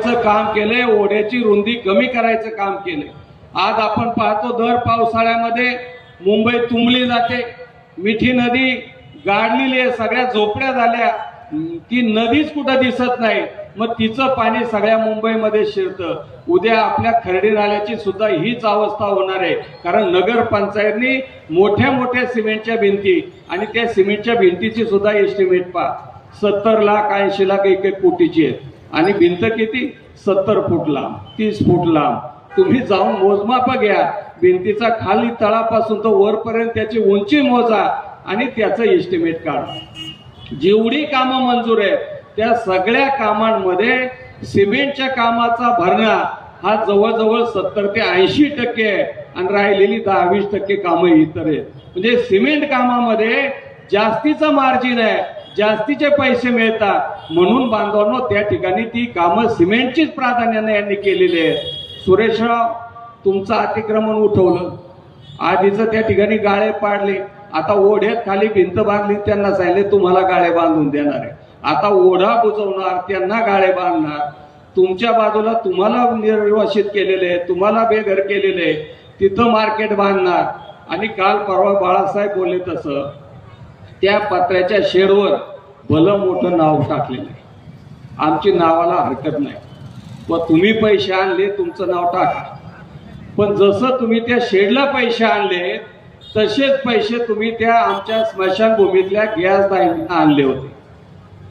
वाढवायचं काम केलंय ओढ्याची रुंदी कमी करायचं काम केलंय. आज आपण पाहतो दर पावसाळ्यामध्ये मुंबई तुंबली जाते. मिठी नदी गाडलेली आहे सगळ्या झोपड्या झाल्या. ती नदीच कुठं दिसत नाही. मग तिचं पाणी सगळ्या मुंबईमध्ये शिरतं. उद्या आपल्या खर्डी नाल्याची सुद्धा हीच अवस्था होणार आहे. कारण नगरपंचायतनी मोठ्या मोठ्या सिमेंटच्या भिंती आणि त्या सिमेंटच्या भिंतीची सुद्धा एस्टिमेट पहा. सत्तर लाख ऐंशी लाख एक एक कोटीची आहे आणि भिंत किती? सत्तर फूट लांब तीस फूट लांब. तुम्ही जाऊन मोजमाप घ्या. भिंतीचा खाली तळापासून तर वरपर्यंत त्याची उंची मोजा आणि त्याचं एस्टिमेट काढा. जेवढी कामं मंजूर आहेत त्या सगळ्या कामांमध्ये सिमेंटच्या कामाचा भरणा हा जवळजवळ सत्तर ते ऐंशी टक्के आहे आणि राहिलेली दहा वीस टक्के कामं इतर आहेत. म्हणजे सिमेंट कामामध्ये जास्तीचं मार्जिन आहे. जास्तीचे पैसे मिळतात. म्हणून बांधवांनो त्या ठिकाणी ती कामं सिमेंटचीच प्राधान्याने यांनी केलेली आहेत. सुरेशराव तुमचं अतिक्रमण उठवलं. आधीचं त्या ठिकाणी गाळे पाडले. आता ओढ्यात खाली भिंत बांधली त्यांना सांगितले तुम्हाला गाळे बांधून देणार आहे. आता ओढा बुजवणार त्यांना गाळे बांधणार. तुमच्या बाजूला तुम्हाला निर्वासित केलेले आहे तुम्हाला बेघर केलेले आहे तिथं मार्केट बांधणार. आणि काल परवा बाळासाहेब बोलले तसं. त्या पत्र्याच्या शेडवर भलं मोठं नाव टाकलेलं आहे. आमची नावाला हरकत नाही. व तुम्ही पैसे आणले तुमचं नाव टाका. पण जसं तुम्ही त्या शेडला पैसे आणले तसेच पैसे तुम्ही त्या आमच्या स्मशानभूमीतल्या गॅस दाईंना आणले होते.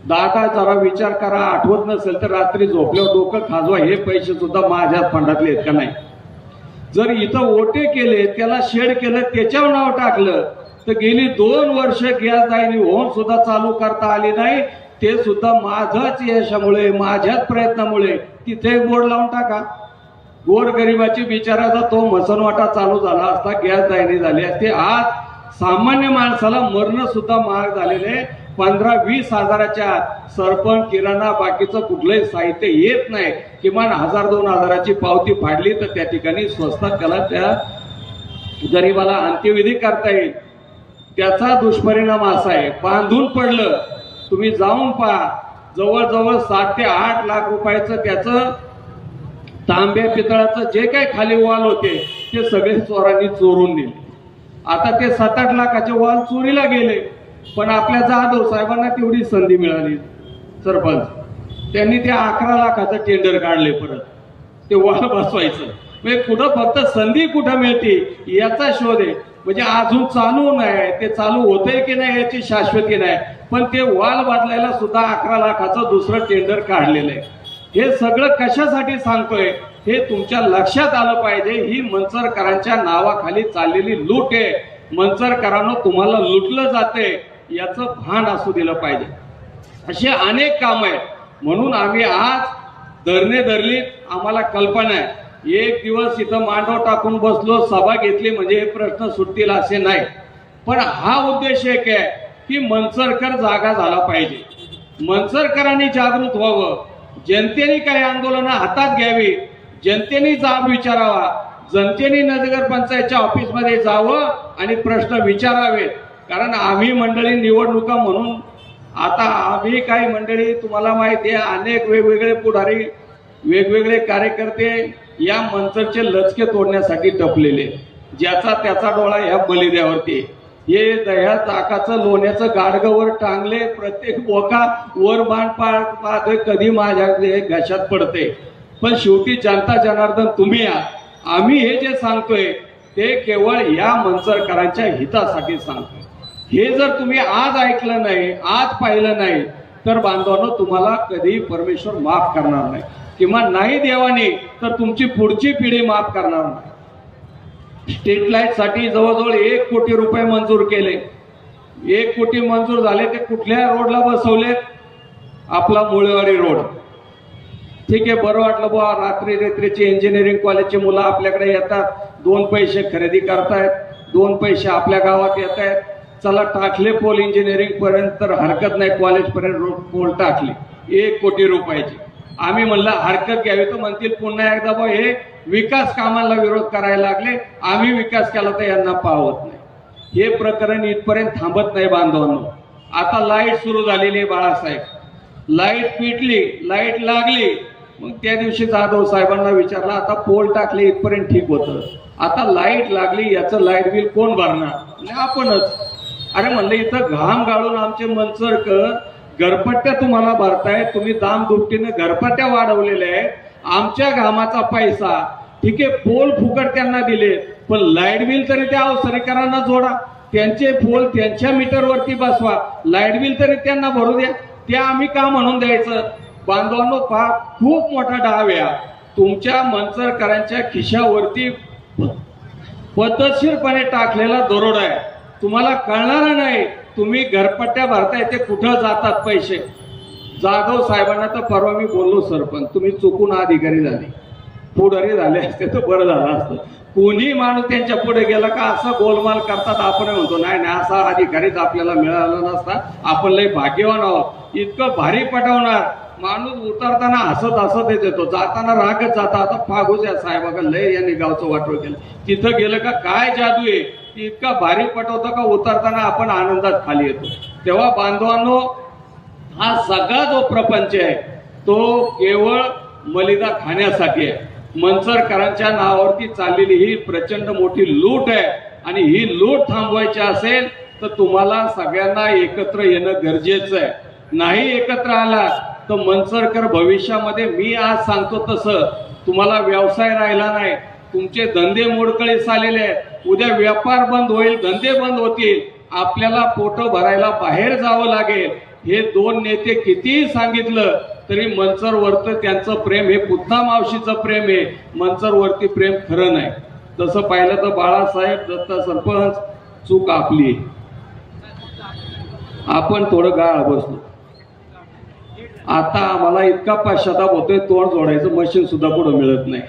दादा जरा विचार करा आठवत नसेल तर रात्री झोपल्यावर डोकं खाजवा हे पैसे सुद्धा माझ्या फंडातले आहेत का नाही? जर इथं ओटे केले त्याला शेड केलं त्याच्यावर नाव टाकलं तर गेली दोन वर्ष गॅस दाईनी होऊन सुद्धा चालू करता आली नाही. ते सुद्धा माझ्याच यशामुळे माझ्याच प्रयत्नामुळे तिथे एक बोर्ड लावून टाका. गोरगरिबाची बिचाराचा तो मसनवाटा चालू झाला असता गॅस दायनी झाली असते. आज सामान्य माणसाला मरण सुद्धा महाग झालेले पंधरा वीस हजाराच्या सरपण सरपंच किराणा बाकीचं कुठलंही साहित्य येत नाही. किमान हजार दोन हजाराची पावती फाडली तर त्या ठिकाणी स्वस्तात त्याला त्या गरीबाला अंत्यविधी करता येईल. त्याचा दुष्परिणाम असा आहे. बांधून पडलं तुम्ही जाऊन पहा. जवळजवळ सात ते आठ लाख रुपयाचं त्याचं तांब्या पितळाचं जे काही खाली वाल होते ते सगळे चोरांनी चोरून नेले. आता ते सात आठ लाखाचे वाल चोरीला गेले पण आपल्या जाधव साहेबांना तेवढी संधी मिळाली. सरपंच त्यांनी ते अकरा लाखाचं टेंडर काढले परत. ते वाल बसवायचं. म्हणजे कुठं फक्त संधी कुठं मिळते याचा शोध आहे. म्हणजे अजून चालू नाही. ते चालू होतंय की नाही याची शाश्वती नाही. पण ते वाल बदलायला सुद्धा अकरा लाखाचं दुसरं टेंडर काढलेलं आहे. हे सगळं कशासाठी सांगतोय? हे तुमच्या लक्षात आलं पाहिजे. ही मंचरकरांच्या नावाखाली चाललेली लूट आहे. मंचरकरांनो तुम्हाला लुटलं जाते याचं भान असू दिलं पाहिजे. असे अनेक काम आहेत. म्हणून आम्ही आज धरणे धरली आम्हाला कल्पना आहे. एक दिवस इथं मांडव टाकून बसलो सभा घेतली म्हणजे हे प्रश्न सुटतील असे नाही. पण हा उद्देश एक आहे की मनसरकर जागा झाला पाहिजे. मनसरकरांनी जागृत व्हावं. जनतेने काही आंदोलनं हातात घ्यावी. जनतेने जाब विचारावा. जनतेने नगर पंचायतच्या ऑफिसमध्ये जावं आणि प्रश्न विचारावेत. कारण आम्ही मंडळी निवडणुका म्हणून आता आम्ही काही मंडळी तुम्हाला माहिती आहे अनेक वेगवेगळे पुढारी वेगवेगळे कार्यकर्ते या मंचरचे लचके तोडण्यासाठी टपलेले ज्याचा त्याचा डोळा ह्या बलिद्यावरती हे दह्या चाकाचं लोण्याचं गाडगवर टांगले प्रत्येक बोका वर बाण पाड पाहतोय कधी माझ्या हे घशात पडते पण शेवटी जनता जनार्दन तुम्ही आहात आम्ही हे जे सांगतोय ते केवळ या मंचरकरांच्या हितासाठी सांगतोय. हे जर तुम्ही आज ऐकलं नाही आज पाहिलं नाही तर बांधवांनो तुम्हाला कधी परमेश्वर माफ करणार नाही. किंवा नाही देवाने तर तुमची पुढची पिढी माफ करणार नाही. स्ट्रीट लाइटसाठी जवळजवळ एक कोटी रुपये मंजूर केले. एक कोटी मंजूर झाले ते कुठल्या रोडला बसवले? आपला मुळेवाडी रोड ठीक आहे बरं वाटलं बुवा. रात्री रात्रीची इंजिनिअरिंग कॉलेजची मुलं आपल्याकडे येतात. दोन पैसे खरेदी करतायत. दोन पैसे आपल्या गावात येत आहेत चला टाकले पोल इंजिनिअरिंग पर्यंत तर हरकत नाही. कॉलेजपर्यंत रोड पोल टाकले. एक कोटी रुपयाची. आम्ही म्हणलं हरकत घ्यावी. तर म्हणतील पुन्हा एकदा बा हे विकास कामाला विरोध करायला लागले. आम्ही विकास केला तर यांना पावत नाही. हे प्रकरण इथपर्यंत थांबत नाही बांधवांनो. आता लाइट सुरू झालेली आहे बाळासाहेब. लाइट पिटली लाइट लागली. मग त्या दिवशी जाधव साहेबांना विचारलं आता पोल टाकले इथपर्यंत ठीक होतं. आता लाइट लागली याचं लाइट बिल कोण भरणार? आपणच. अरे म्हणलं इथं घाम गाळून आमचे मनसरकर घरपट्ट्या तुम्हाला भरताय तुम्ही दाम दुपटीनं घरपट्ट्या वाढवलेल्या आहेत. आमच्या घामाचा पैसा ठीक आहे पोल फुकट त्यांना दिले पण लाइट बिल तरी त्या अवसरीकरांना जोडा. त्यांचे पोल त्यांच्या मीटरवरती बसवा. लाइट बिल तरी त्यांना भरू द्या. ते आम्ही का म्हणून द्यायचं? बांधवांनो पहा खूप मोठा डाव या तुमच्या मंचरकरांच्या खिशावरती पद्धतशीरपणे टाकलेला दरोडा आहे. तुम्हाला कळणार नाही तुम्ही घरपट्ट्या भरताय ते कुठं जातात पैसे? जाधव साहेबांना तर परवा मी बोललो सरपंच तुम्ही चुकून अधिकारी झाले. पुढारी झाले असते तर बरं झालं असतं. कोणी माणूस त्यांच्या पुढे गेला का असं गोलमाल करतात आपण म्हणतो नाही नाही असा अधिकारीच आपल्याला मिळाला नसता. आपण लय भाग्यवान आहोत. इतकं भारी पटवणार. माणूस उतरताना हसत हसत येत येतो जाताना रागत जाता. आता फागूस या साहेबाकडे लय यांनी गावचं वाटोळ केलं. तिथं गेलं का? काय जादू आहे? की इतका भारी पटवतं का उतरताना आपण आनंदात खाली येतो. तेव्हा बांधवांनो हा सगळा जो प्रपंच आहे तो केवळ मलिदा खाण्यासाठी आहे. मनसरकरांच्या नावावरती चाललेली ही प्रचंड मोठी लूट आहे आणि ही लूट थांबवायची असेल तर तुम्हाला सगळ्यांना एकत्र येणं गरजेचं आहे. नाही एकत्र आला तर मनसरकर भविष्यामध्ये मी आज सांगतो तसं तुम्हाला व्यवसाय राहिला नाही तुमचे धंदे मोडकळीस आलेले आहेत. उद्या व्यापार बंद होईल धंदे बंद होतील. आपल्याला पोट भरायला बाहेर जावं लागेल. हे दोन नेते कितीही सांगितलं तरी मनसर त्यांचं प्रेम हे पुन्हा मावशीचं प्रेम आहे. मंचरवरती प्रेम खरं नाही. तसं पाहिलं तर बाळासाहेब दत्त सरपंच चूक आपली आपण थोडं गाळ बसलो. आता आम्हाला इतका पाश्चाताप होतोय तोंड जोडायचं मशीन सुद्धा पुढं मिळत नाही.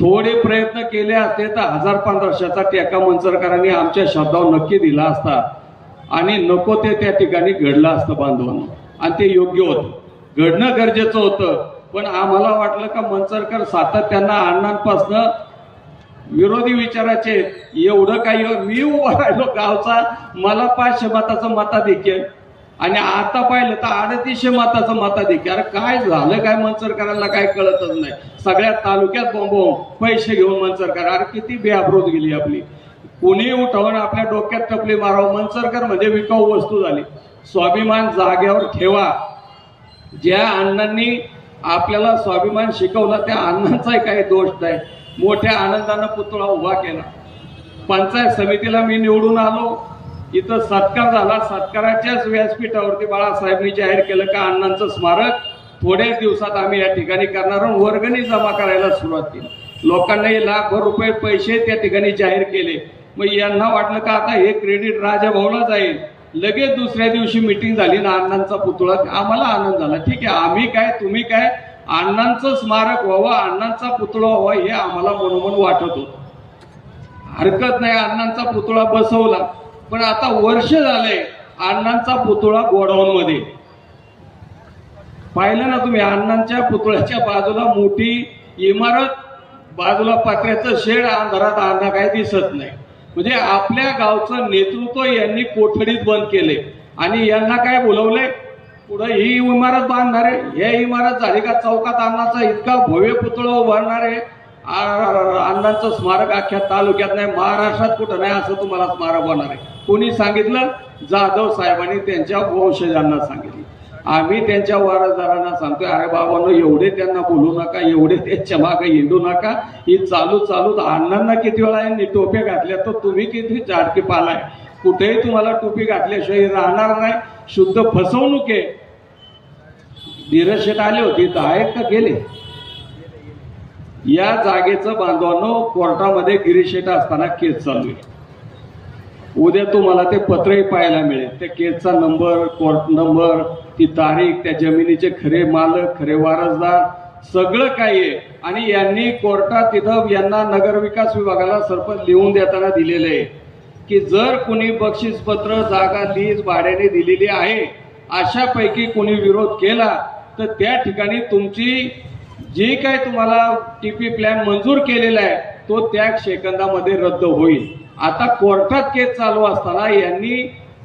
थोडे प्रयत्न केले असते तर हजार पंधराशेचा टेका मंचरकरांनी आमच्या शब्दावर नक्की दिला असता. आणि नको ते त्या ठिकाणी घडलं असतं बांधवांना. आणि ते योग्य होतं. घडणं गरजेचं होतं. पण आम्हाला वाटलं का मंचरकर सातत्यानं अण्णांपासनं विरोधी विचाराचे एवढं काही मी उभा राहिलो गावचा मला पाच मताचं मताधिक्य. आणि आता पाहिलं तर अडतीसशे मताचं मताधिक्य अरे काय झालं काय मनसरकारांना काय कळतच नाही. सगळ्या तालुक्यात बोंबोम पैसे घेऊन मनसरकार अरे किती बेअब्रोज गेली आपली. कोणी उठवून आपल्या डोक्यात टपली मारावं? मनसरकर म्हणजे विकाऊ वस्तू झाली. स्वाभिमान जाग्यावर ठेवा. ज्या अण्णांनी आपल्याला स्वाभिमान शिकवला त्या अण्णांचाही काही दोष नाही. मोठ्या आनंदानं पुतळा उभा केला. पंचायत समितीला मी निवडून आलो. इथं सत्कार झाला. सत्काराच्याच व्यासपीठावरती बाळासाहेबांनी जाहीर केलं का अण्णांचं स्मारक थोड्याच दिवसात आम्ही या ठिकाणी करणार आहोत. वर्गणी जमा करायला सुरुवात केली. लोकांनाही लाखभर रुपये पैसे त्या ठिकाणी जाहीर केले. मग यांना वाटलं का आता हे क्रेडिट राजाभाऊला जाईल. लगेच दुसऱ्या दिवशी मिटिंग झाली ना अण्णांचा पुतळा आम्हाला आनंद झाला. ठीक आहे आम्ही काय तुम्ही काय? अण्णांचं स्मारक व्हावं अण्णांचा पुतळा व्हावा हे आम्हाला मनोमन वाटत होतं. हरकत नाही अण्णांचा पुतळा बसवला. पण आता वर्ष झालंय अण्णांचा पुतळा गोडाऊन मध्ये. पाहिलं ना तुम्ही अण्णांच्या पुतळ्याच्या बाजूला मोठी इमारत बाजूला पत्र्याचं शेड अंधारात अंधा काय दिसत नाही. म्हणजे आपल्या गावचं नेतृत्व यांनी कोठडीत बंद केले. आणि यांना काय बोलवले? पुढे ही इमारत बांधणार आहे हे इमारत झाली का चौकात अण्णाचा इतका भव्य पुतळा उभारणार आहे? अण्णांचं स्मारक अख्ख्या तालुक्यात नाही महाराष्ट्रात कुठं नाही असं तुम्हाला स्मारक होणार आहे. कोणी सांगितलं? जाधव साहेबांनी त्यांच्या वंशजांना सांगितलं. आम्ही त्यांच्या वारसदारांना सांगतोय अरे बाबांनो एवढे त्यांना बोलू नका एवढे त्यांच्या मागे हिंडू नका. ही चालू चालू अण्णांना किती वेळा यांनी टोप्या घातल्या तर तुम्ही किती चाटकी पालाय? कुठेही तुम्हाला टोपी घातल्याशिवाय राहणार नाही. शुद्ध फसवणूक आहे. धीरज आले होते तर आहेत का गेले? या जागेचं बांधवांनो कोर्टामध्ये गिरीशेटा असताना केस चालू आहे. उद्या तुम्हाला ते पत्रही पाहायला मिळेल. त्या केसचा नंबर कोर्ट नंबर ती तारीख त्या जमिनीचे खरे मालक खरे वारसदार सगळं काही आहे. आणि यांनी कोर्टात तिथं यांना नगरविकास विभागाला सरपंच लिहून देताना दिलेलं आहे की जर कुणी बक्षीसपत्र जागा लीज भाड्याने दिलेली आहे अशापैकी कुणी विरोध केला तर त्या ठिकाणी तुमची जे काय तुम्हाला टी पी प्लॅन मंजूर केलेला आहे तो त्या सेकंदामध्ये रद्द होईल. आता कोर्टात केस चालू असताना यांनी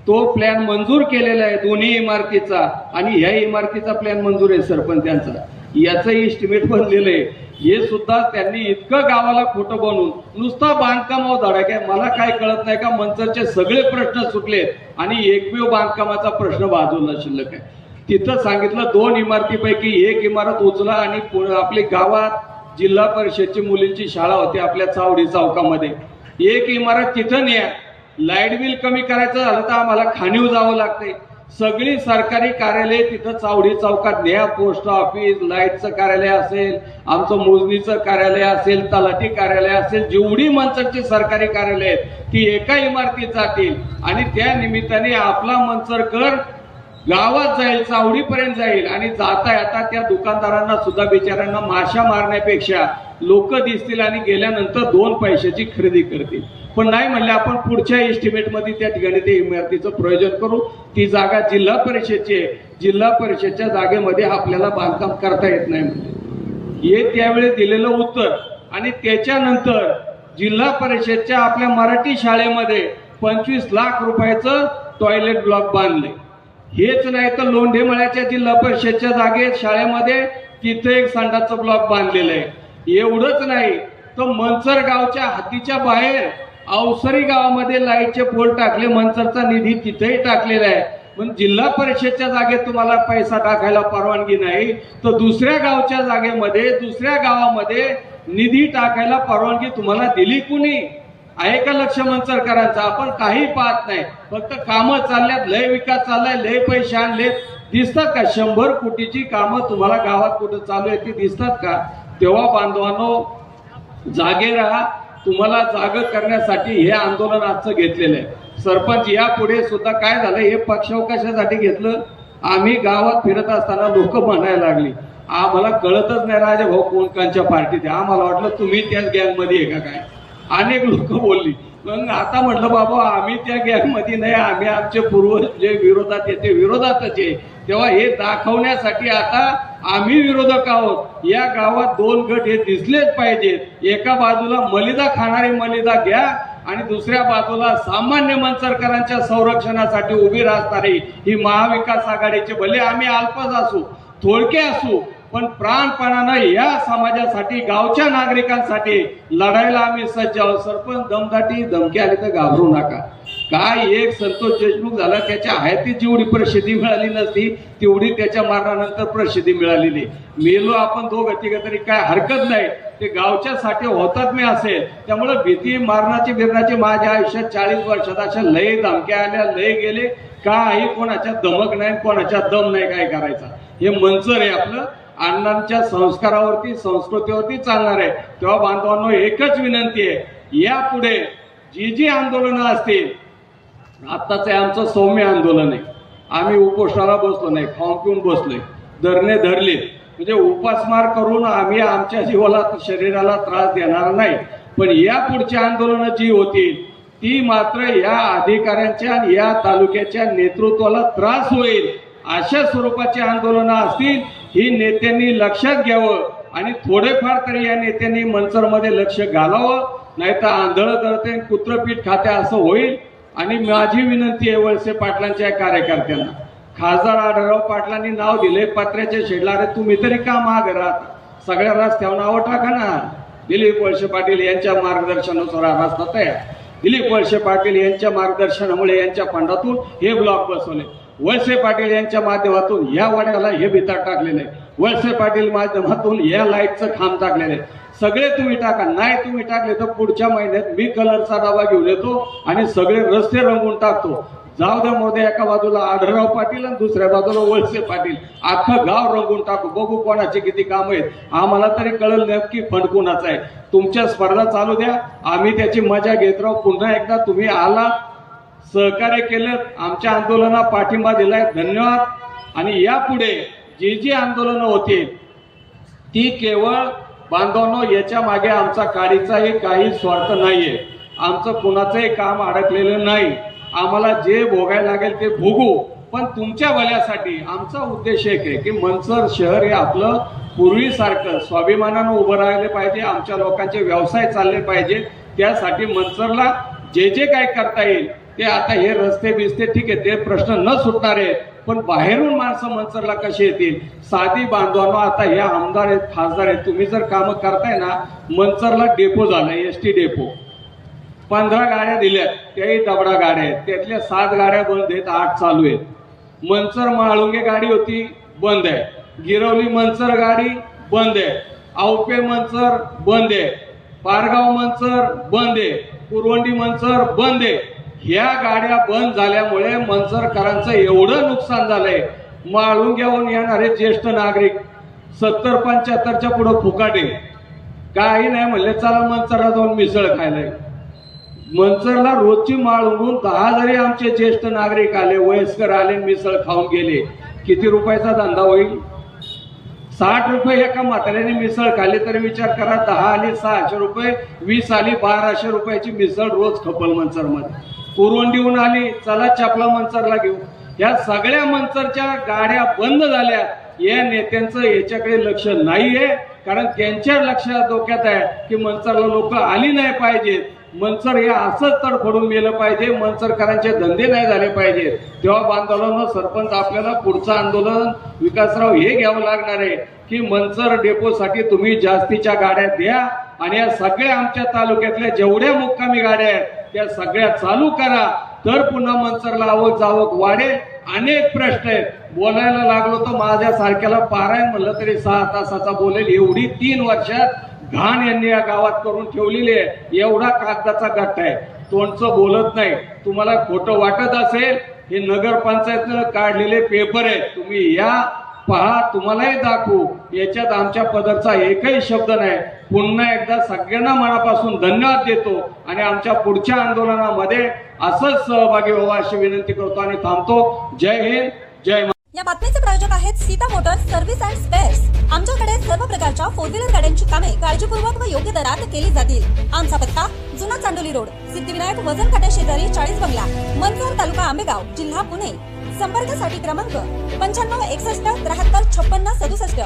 तो प्लॅन मंजूर केलेला आहे दोन्ही इमारतीचा. आणि ह्या इमारतीचा प्लॅन मंजूर आहे सरपंचांचा याचं. इस्टिमेट बनलेलं आहे. हे सुद्धा त्यांनी इतकं गावाला खोटं बनवून नुसता बांधकामावर धडा काय मला काय कळत नाही का मंचरचे सगळे प्रश्न सुटलेत आणि एकमेव बांधकामाचा प्रश्न बाजूला शिल्लक आहे. तिथं सांगितलं दोन इमारतीपैकी एक इमारत उचला आणि पु- आपली गावात जिल्हा परिषदची मुलींची शाळा होती आपल्या चावडी चौकामध्ये. एक इमारत तिथं न्या. लाइट बिल कमी करायचं झालं तर आम्हाला खाणीव जावं लागते सगळी सरकारी कार्यालय तिथं चावडी चौकात न्या. पोस्ट ऑफिस लाईटचं कार्यालय असेल आमचं मोजणीचं कार्यालय असेल तलाठी कार्यालय असेल जेवढी मंचरची सरकारी कार्यालय आहेत ती एका इमारतीत जातील आणि त्या निमित्ताने आपला मंचरकर गावात जाईल चावडीपर्यंत जाईल आणि जाता येता त्या दुकानदारांना सुद्धा बिचाऱ्यांना माशा मारण्यापेक्षा लोक दिसतील आणि गेल्यानंतर दोन पैशाची खरेदी करतील. पण नाही म्हणले आपण पुढच्या एस्टिमेटमध्ये त्या ठिकाणी ते इमारतीचं प्रयोजन करू. ती जागा जिल्हा परिषदची आहे. जिल्हा परिषदच्या जागेमध्ये आपल्याला बांधकाम करता येत नाही म्हणजे हे त्यावेळी दिलेलं उत्तर. आणि त्याच्यानंतर जिल्हा परिषदच्या आपल्या मराठी शाळेमध्ये पंचवीस लाख रुपयाचं टॉयलेट ब्लॉक बांधले. हेच नाही तर लोंढेमळ्याच्या जिल्हा परिषदच्या जागेत शाळेमध्ये तिथे एक संडासचं ब्लॉक बांधलेलं आहे. एवढंच नाही तर मंचर गावच्या हातीच्या बाहेर अवसरी गावामध्ये लाईटचे पोल टाकले मंचरचा निधी तिथेही टाकलेला आहे. पण जिल्हा परिषदच्या जागेत तुम्हाला पैसा टाकायला परवानगी नाही तर दुसऱ्या गावच्या जागेमध्ये दुसऱ्या गावामध्ये निधी टाकायला परवानगी तुम्हाला दिली कुणी? आहे का लक्ष मंचरकरांचं आपण काही पाहत नाही. फक्त कामं चालल्यात लय विकास चाललाय लय पैसे आणलेत. दिसतात का? शंभर कोटीची कामं तुम्हाला गावात कुठं चालू आहे ती दिसतात का? तेव्हा बांधवांनो जागे राहा. तुम्हाला जाग करण्यासाठी हे आंदोलन आजचं घेतलेलं आहे. सरपंच यापुढे सुद्धा काय झालं हे पक्षावकाशासाठी घेतलं. आम्ही गावात फिरत असताना लोक म्हणायला लागली आम्हाला कळतच नाही राजे भाऊ कोणकांच्या पार्टीत आम्हाला वाटलं तुम्ही त्याच गँगमध्ये आहे का काय? अनेक लोक बोलली. मग आता म्हटलं बाबा आम्ही त्या गॅंगमध्ये नाही आम्ही आमचे पूर्वज जे विरोधात येते विरोधातच आहे. तेव्हा हे दाखवण्यासाठी आता आम्ही विरोधक आहोत. या गावात दोन गट हे दिसलेच पाहिजेत. एका बाजूला मलिदा खाणारी मलिदा घ्या आणि दुसऱ्या बाजूला सामान्य मनसरकरांच्या संरक्षणासाठी उभी राहणारी ही महाविकास आघाडीचे भले आम्ही अल्पच असू थोडके असू पण प्राणपणानं या समाजासाठी गावच्या नागरिकांसाठी लढायला आम्ही सज्ज आहोत. सरपंच दमदाटी धमकी आली तर घाबरू नका. काय एक संतोष देशमुख झाला त्याच्या हयातीत जेवढी प्रसिद्धी मिळाली नसती तेवढी त्याच्या मरणानंतर प्रसिद्धी मिळालेली. मेलो आपण दोघं तिघं तरी काय हरकत नाही. ते गावच्या साठी होतात मी असेल. त्यामुळे भीती मारणाची बिरणाची माझ्या आयुष्यात चाळीस वर्षात अशा लय धमक्या आल्या लय गेले. काही कोणाच्या दमक नाही कोणाच्या दम नाही काय करायचा. हे मंचर आहे आपलं. अण्णांच्या संस्कारावरती संस्कृतीवरती चालणार आहे. तेव्हा बांधवांनो एकच विनंती आहे. यापुढे जी जी आंदोलनं असतील आत्ताच आहे आमचं सौम्य आंदोलन आहे. आम्ही उपोषणाला बसलो नाही खाऊन पिऊन बसलोय. धरणे धरले म्हणजे उपासमार करून आम्ही आमच्या जीवाला शरीराला त्रास देणार नाही. पण या पुढची आंदोलनं जी होतील ती मात्र या अधिकाऱ्यांच्या या तालुक्याच्या नेतृत्वाला त्रास होईल. अशा स्वरूपाची आंदोलनं असतील ही नेत्यांनी लक्षात घ्यावं आणि थोडेफार तरी या नेत्यांनी मंचरमध्ये लक्ष घालावं नाही तर आंधळ कुत्रपीठ खाते असं होईल. आणि माझी विनंती आहे वळसे पाटलांच्या कार्यकर्त्यांना. खासदार आढळराव पाटलांनी नाव दिले पात्र्याचे शेडला. अरे तुम्ही तरी का माग राहत? सगळ्या रस्त्यावर नावं टाका ना दिलीप वळसे पाटील यांच्या मार्गदर्शनानुसार हा रस्ता तयार. दिलीप वळसे पाटील यांच्या मार्गदर्शनामुळे यांच्या फंडातून हे ब्लॉक बसवले. वळसे पाटील यांच्या माध्यमातून या वाड्याला हे बिताड टाकलेलं आहे. वळसे पाटील माध्यमातून या लाईटचं खांब टाकलेलं आहे. सगळे तुम्ही टाका. नाही तुम्ही टाकले तर पुढच्या महिन्यात मी कलरचा डबा घेऊन येतो आणि सगळे रस्ते रंगून टाकतो. जाऊ द्या मोदे एका बाजूला आढळराव पाटील आणि दुसऱ्या बाजूला वळसे पाटील. अख्खं गाव रंगून टाकू. बघू कोणाचे किती काम आहेत. आम्हाला तरी कळलं नक्की फंड कोणाचा आहे. तुमच्या स्पर्धा चालू द्या. आम्ही त्याची मजा घेत राहू. पुन्हा एकदा तुम्ही आलात सहकार्य केलं आमच्या आंदोलनाला पाठिंबा दिलाय धन्यवाद. आणि यापुढे जी जी आंदोलनं होतील ती केवळ बांधवांनो याच्या मागे आमचा काडीचाही काही स्वार्थ नाहीये. आमचं कुणाचंही काम अडकलेलं नाही. आम्हाला जे भोगायला लागेल ते भोगू. पण तुमच्या भल्यासाठी आमचा उद्देश एक आहे की मनसर शहर हे आपलं पूर्वीसारखं स्वाभिमानानं उभं राहिले पाहिजे आमच्या लोकांचे व्यवसाय चालले पाहिजे. त्यासाठी मनसरला जे जे काय करता येईल ते आता हे रस्ते बिस्ते ठीक आहे ते प्रश्न न सुटणारे पण बाहेरून माणसं मंचरला कशी येतील? साधी बांधवांनो आता हे आमदार आहेत खासदार आहेत तुम्ही जर कामं करताय ना मंचरला डेपो झाला एस टी डेपो. पंधरा गाड्या दिल्यात त्याही दबडा गाड्या आहेत त्यातल्या सात गाड्या बंद आहेत आठ चालू आहेत. मंचर माळुंगे गाडी होती बंद आहे. गिरवली मंचर गाडी बंद आहे. आवपे मंचर बंद आहे. पारगाव मंचर बंद आहे. कुरवंडी मंचर बंद आहे. ह्या गाड्या बंद झाल्यामुळे मंचरकरांचं एवढं नुकसान झालंय. घेऊन येणारे ज्येष्ठ नागरिक सत्तर पंच्याहत्तरच्या पुढं फुकाटे. काही नाही म्हणले चला मंचरला जाऊन मिसळ खायला मंचरला रोजची माळ उघडून दहा जरी आमचे ज्येष्ठ नागरिक आले वयस्कर आले मिसळ खाऊन गेले किती रुपयाचा धंदा होईल? साठ रुपये एका म्हाताऱ्याने मिसळ खाल्ली तरी विचार करा दहा आली सहाशे रुपये वीस आली बाराशे रुपयाची मिसळ रोज खपल मंचरमध्ये पुरवंडीहून आली चला चपला मंचरला घेऊ. या सगळ्या मंचरच्या गाड्या बंद झाल्या. या नेत्यांचं याच्याकडे लक्ष नाहीये. कारण त्यांच्या लक्षात डोक्यात आहे की मंचरला लोक आली नाही पाहिजेत. मंचर हे असंच तर तडफडून गेलं पाहिजे. मंचरकरांचे धंदे नाही झाले पाहिजे तेव्हा बांधवांनो सरपंच आपल्याला पुढचं आंदोलन विकासराव हे घ्यावं लागणार आहे की मंचर डेपोसाठी तुम्ही जास्तीच्या गाड्या द्या. आणि या सगळ्या आमच्या तालुक्यातल्या जेवढ्या मुक्कामी गाड्या आहेत त्या सगळ्या चालू करा. तर पुन्हा मंचरला आवक जावक वाढेल. अनेक प्रश्न आहेत. बोलायला लागलो तर माझ्या सारख्याला पारायण म्हणलं तरी सहा तासाचा बोलेल. एवढी तीन वर्षात घाण यांनी या गावात करून ठेवलेली आहे. एवढा कागदाचा गट्टा आहे. तोंडचं बोलत नाही. तुम्हाला खोटं वाटत असेल हे नगरपंचायतनं काढलेले पेपर आहेत. तुम्ही या पहा तुम्हालाही दाखवू. याच्यात आमच्या पदरचा एकही शब्द नाही. पुन्हा एकदा सगळ्यांना मनापासून धन्यवाद देतो आणि आमच्या पुढच्या आंदोलनामध्ये असंच सहभागी व्हावा अशी विनंती करतो आणि थांबतो. जय हिंद जय या बातमीचे प्रायोजक आहेत Sita motors service and spares. आमच्याकडे सर्व प्रकारच्या फोर व्हीलर गाड्यांची कामे काळजीपूर्वक व योग्य दरात केली जातील. आमचा पत्ता जुना चांडोली रोड सिद्धिविनायक वजन काट्या शेजारी चाळीस बंगला मनसर तालुका आंबेगाव जिल्हा पुणे. संपर्कासाठी क्रमांक पंच्याण्णव एकसष्ट त्र्याहत्तर छप्पन्न सदुसष्ट.